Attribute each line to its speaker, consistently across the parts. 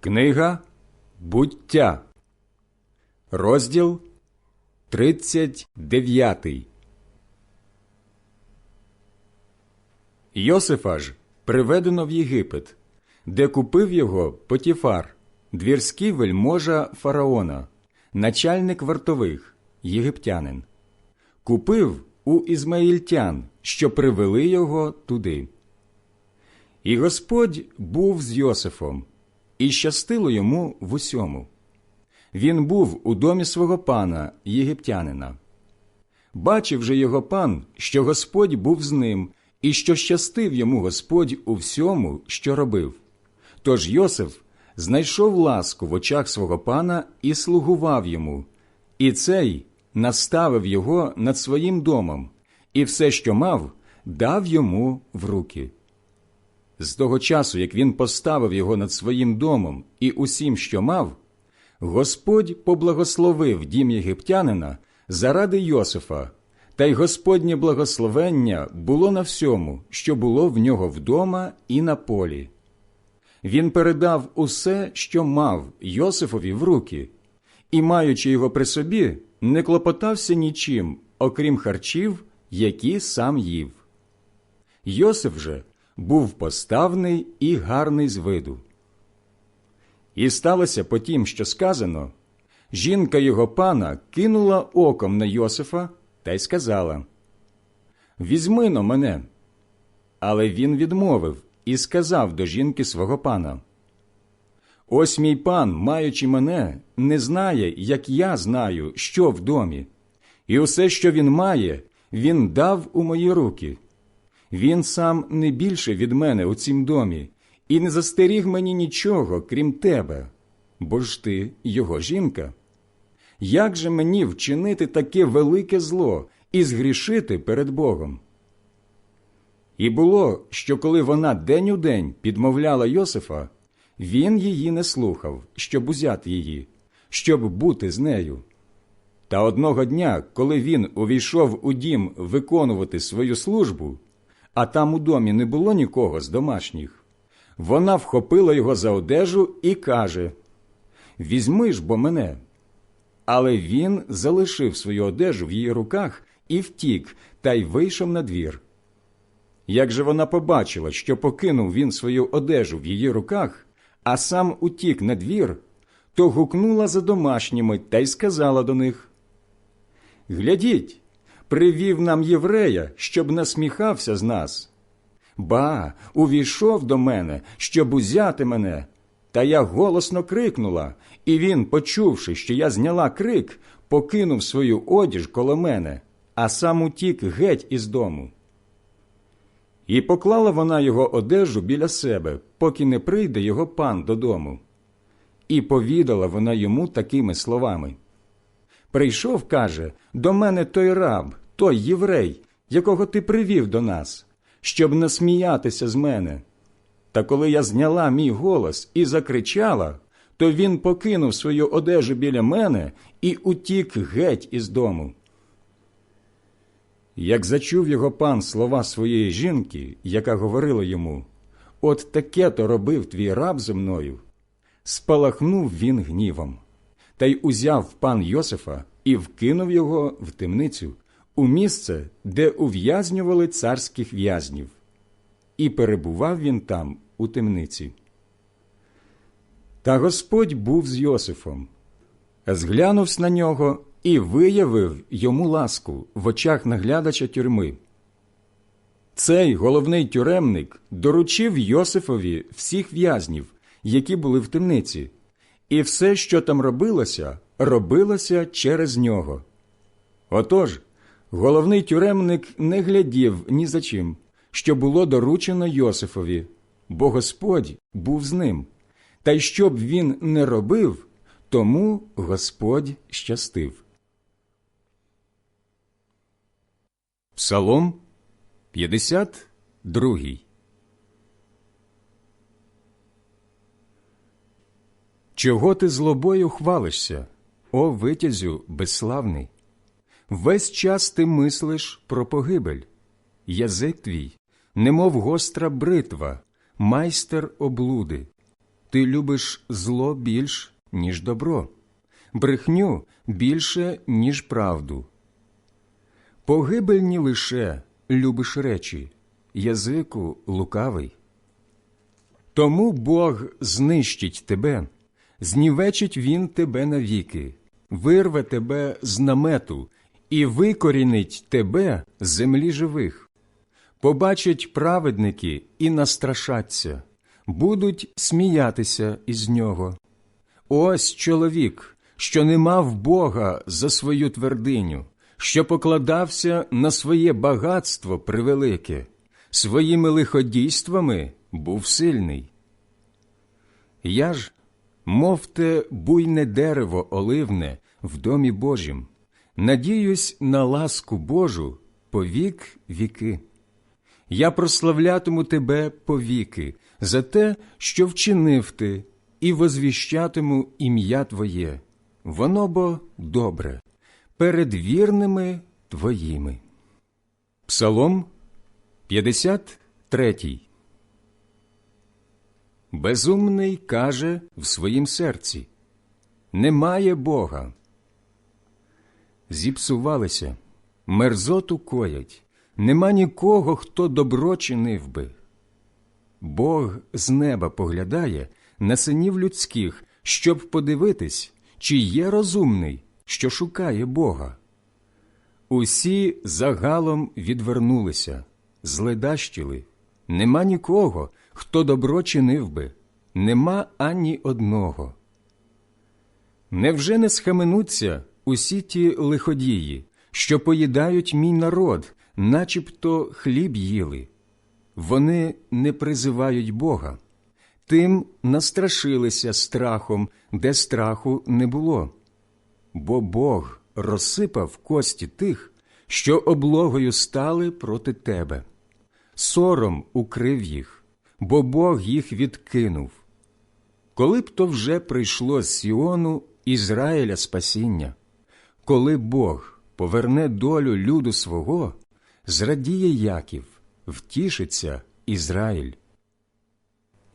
Speaker 1: Книга Буття, розділ 39. Йосифа ж приведено в Єгипет, де купив його Потіфар, двірський вельможа фараона, начальник вартових, єгиптянин. Купив у ізмаїльтян, що привели його туди. І Господь був з Йосифом, і щастило йому в усьому. Він був у домі свого пана, єгиптянина. Бачив же його пан, що Господь був з ним, і що щастив йому Господь у всьому, що робив. Тож Йосиф знайшов ласку в очах свого пана і слугував йому, і цей наставив його над своїм домом, і все, що мав, дав йому в руки. З того часу, як він поставив його над своїм домом і усім, що мав, Господь поблагословив дім єгиптянина заради Йосифа, та й Господнє благословення було на всьому, що було в нього вдома і на полі. Він передав усе, що мав Йосифові в руки, і, маючи його при собі, не клопотався нічим, окрім харчів, які сам їв. Йосиф же був поставний і гарний з виду. І сталося по тім, що сказано, жінка його пана кинула оком на Йосифа та й сказала Візьми но мене. Але він відмовив і сказав до жінки свого пана Ось мій пан, маючи мене, не знає, як я знаю, що в домі, і усе, що він має, він дав у мої руки. Він сам не більше від мене у цім домі, і не застеріг мені нічого, крім тебе, бо ж ти його жінка. Як же мені вчинити таке велике зло і згрішити перед Богом? І було, що коли вона день у день підмовляла Йосифа, він її не слухав, щоб узяти її, щоб бути з нею. Та одного дня, коли він увійшов у дім виконувати свою службу, а там у домі не було нікого з домашніх, вона вхопила його за одежу і каже Візьми ж бо мене. Але він залишив свою одежу в її руках і втік, та й вийшов на двір. Як же вона побачила, що покинув він свою одежу в її руках, а сам утік на двір, то гукнула за домашніми та й сказала до них Глядіть, привів нам єврея, щоб насміхався з нас. Ба, увійшов до мене, щоб узяти мене. Та я голосно крикнула, і він, почувши, що я зняла крик, покинув свою одіж коло мене, а сам утік геть із дому. І поклала вона його одежу біля себе, поки не прийде його пан додому. І повідала вона йому такими словами Прийшов, каже, до мене той раб, той єврей, якого ти привів до нас, щоб насміятися з мене. Та коли я зняла мій голос і закричала, то він покинув свою одежу біля мене і утік геть із дому. Як зачув його пан слова своєї жінки, яка говорила йому От таке то робив твій раб зі мною, спалахнув він гнівом, та й узяв пан Йосифа і вкинув його в темницю у місце, де ув'язнювали царських в'язнів, і перебував він там у темниці. Та Господь був з Йосифом, зглянувся на нього і виявив йому ласку в очах наглядача тюрми. Цей головний тюремник доручив Йосифові всіх в'язнів, які були в темниці, і все, що там робилося, робилося через нього. Отож, головний тюремник не глядів ні за чим, що було доручено Йосифові, бо Господь був з ним. Та й що б він не робив, тому Господь щастив. Псалом 52 Чого ти злобою хвалишся, о витязю безславний? Весь час ти мислиш про погибель, язик твій, немов гостра бритва, майстер облуди. ти любиш зло більш, ніж добро, брехню більше, ніж правду. Погибельні лише любиш речі, язику лукавий. Тому Бог знищить тебе, знівечить Він тебе навіки, вирве тебе з намету і викорінить тебе з землі живих. Побачать праведники і настрашаться, будуть сміятися із нього. Ось чоловік, що не мав Бога за свою твердиню, що покладався на своє багатство превелике, своїми лиходійствами був сильний. Я ж, мов те буйне дерево оливне в домі Божім, надіюсь на ласку Божу по вік віки. Я прославлятиму тебе повіки за те, що вчинив ти, і возвіщатиму ім'я Твоє, воно бо добре, перед вірними Твоїми. Псалом 53 Безумний каже в своїм серці Немає Бога. Зіпсувалися, мерзоту коять, нема нікого, хто добро чинив би. Бог з неба поглядає на синів людських, щоб подивитись, чи є розумний, що шукає Бога. Усі загалом відвернулися, зледащили. Нема нікого, хто добро чинив би, нема ані одного. Невже не схаменуться усі ті лиходії, що поїдають мій народ, начебто хліб їли? Вони не призивають Бога, тим настрашилися страхом, де страху не було. Бо Бог розсипав кості тих, що облогою стали проти тебе. Сором укрив їх, бо Бог їх відкинув. Коли б то вже прийшло з Сіону Ізраїля спасіння, коли Бог поверне долю люду свого, зрадіє Яків, втішиться Ізраїль.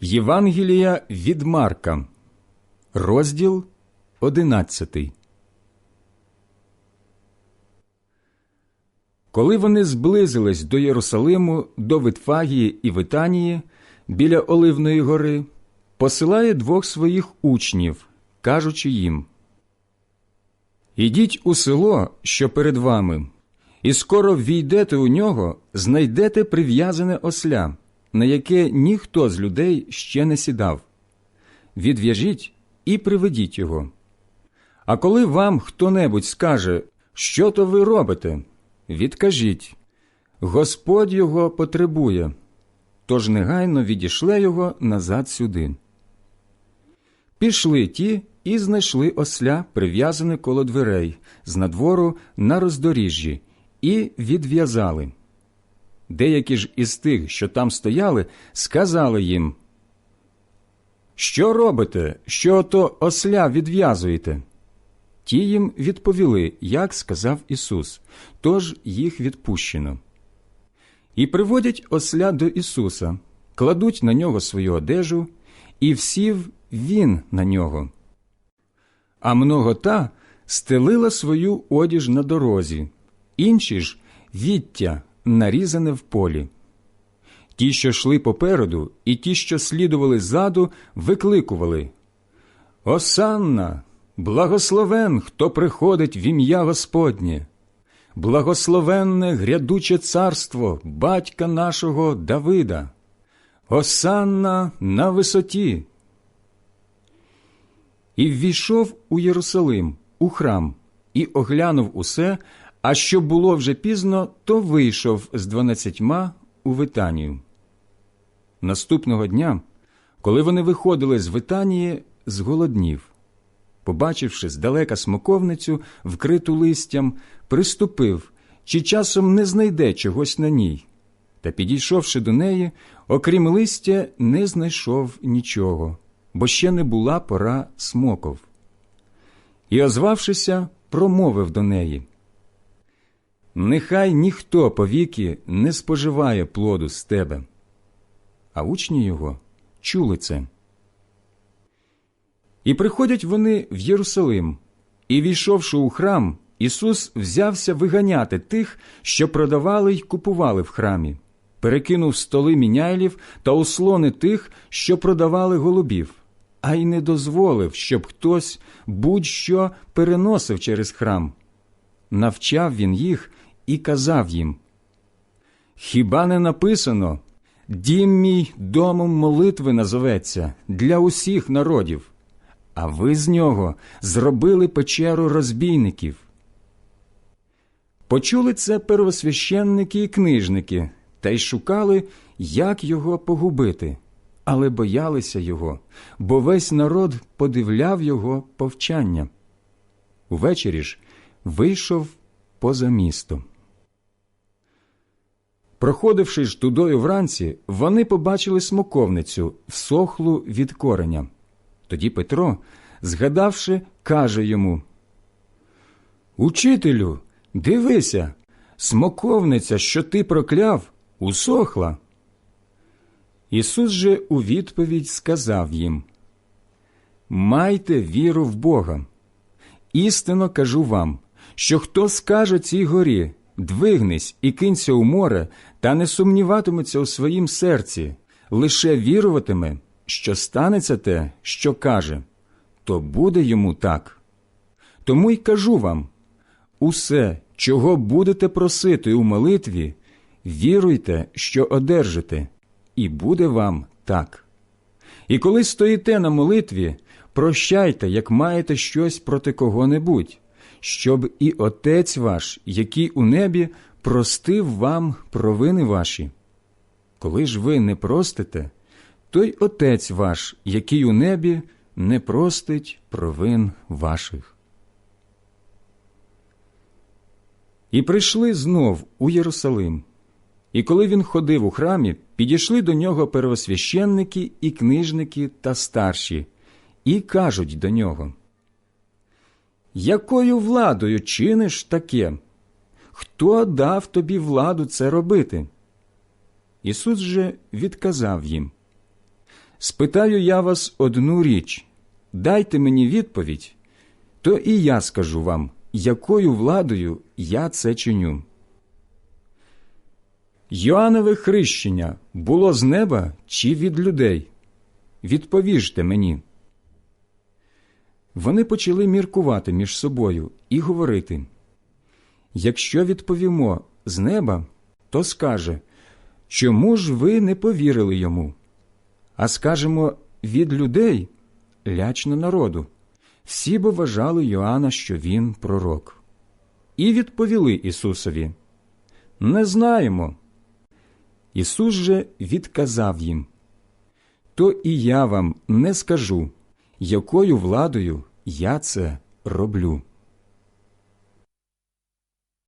Speaker 1: Євангелія від Марка, розділ одинадцятий. Коли вони зблизились до Єрусалиму, до Витфагії і Витанії біля Оливної гори, посилає двох своїх учнів, кажучи їм Ідіть у село, що перед вами, і скоро війдете у нього, знайдете прив'язане осля, на яке ніхто з людей ще не сідав. Відв'яжіть і приведіть його. А коли вам хто небудь скаже, що то ви робите, відкажіть Господь його потребує, тож негайно відійшле його назад сюди. Пішли ті і знайшли осля, прив'язане коло дверей, з надвору на роздоріжжі, і відв'язали. Деякі ж із тих, що там стояли, сказали їм Що робите, що ото осля відв'язуєте? Ті їм відповіли, як сказав Ісус, тож їх відпущено. І приводять осля до Ісуса, кладуть на нього свою одежу, і всів він на нього. А многота стелила свою одіж на дорозі, інші ж віття нарізане в полі. Ті, що йшли попереду, і ті, що слідували ззаду, викликували Осанна! Благословен, хто приходить в ім'я Господнє, благословенне грядуче царство батька нашого Давида, Осанна на висоті. І ввійшов у Єрусалим, у храм, і оглянув усе, а що було вже пізно, то вийшов з дванадцятьма у Витанію. Наступного дня, коли вони виходили з Витанії, зголоднів побачивши здалека смоковницю, вкриту листям, приступив, чи часом не знайде чогось на ній. Та, підійшовши до неї, окрім листя, не знайшов нічого, бо ще не була пора смоков. І, озвавшися, промовив до неї Нехай ніхто повіки не споживає плоду з тебе. А учні його чули це. І приходять вони в Єрусалим, і, війшовши у храм, Ісус взявся виганяти тих, що продавали й купували в храмі, перекинув столи міняйлів та услони тих, що продавали голубів, а й не дозволив, щоб хтось будь-що переносив через храм. Навчав він їх і казав їм Хіба не написано Дім мій домом молитви назоветься для усіх народів, а ви з нього зробили печеру розбійників. Почули це первосвященники і книжники та й шукали, як його погубити, але боялися його, бо весь народ подивляв його повчання. Увечері ж вийшов поза місто. Проходивши ж тудою вранці, вони побачили смоковницю, всохлу від кореня. Тоді Петро, згадавши, каже йому Учителю, дивися, смоковниця, що ти прокляв, усохла. Ісус же у відповідь сказав їм Майте віру в Бога. Істинно кажу вам, що хто скаже цій горі, двигнись і кинься у море, та не сумніватиметься у своїм серці, лише віруватиме, що станеться те, що каже, то буде йому так. Тому й кажу вам усе, чого будете просити у молитві, віруйте, що одержите, і буде вам так. І коли стоїте на молитві, прощайте, як маєте щось проти кого-небудь, щоб і Отець ваш, який у небі, простив вам провини ваші. Коли ж ви не простите, то й Отець ваш, який у небі, не простить провин ваших. І прийшли знов у Єрусалим. І коли він ходив у храмі, підійшли до нього первосвященники і книжники та старші, і кажуть до нього Якою владою чиниш таке? Хто дав тобі владу це робити? Ісус же відказав їм Спитаю я вас одну річ, дайте мені відповідь, то і я скажу вам, якою владою я це чиню. Йоаннове хрещення було з неба чи від людей? Відповіжте мені. Вони почали міркувати між собою і говорити Якщо відповімо з неба, то скаже Чому ж ви не повірили йому? А скажемо від людей лячно народу. Всі бо вважали Йоанна, що він пророк. І відповіли Ісусові Не знаємо. Ісус же відказав їм То і я вам не скажу, якою владою я це роблю.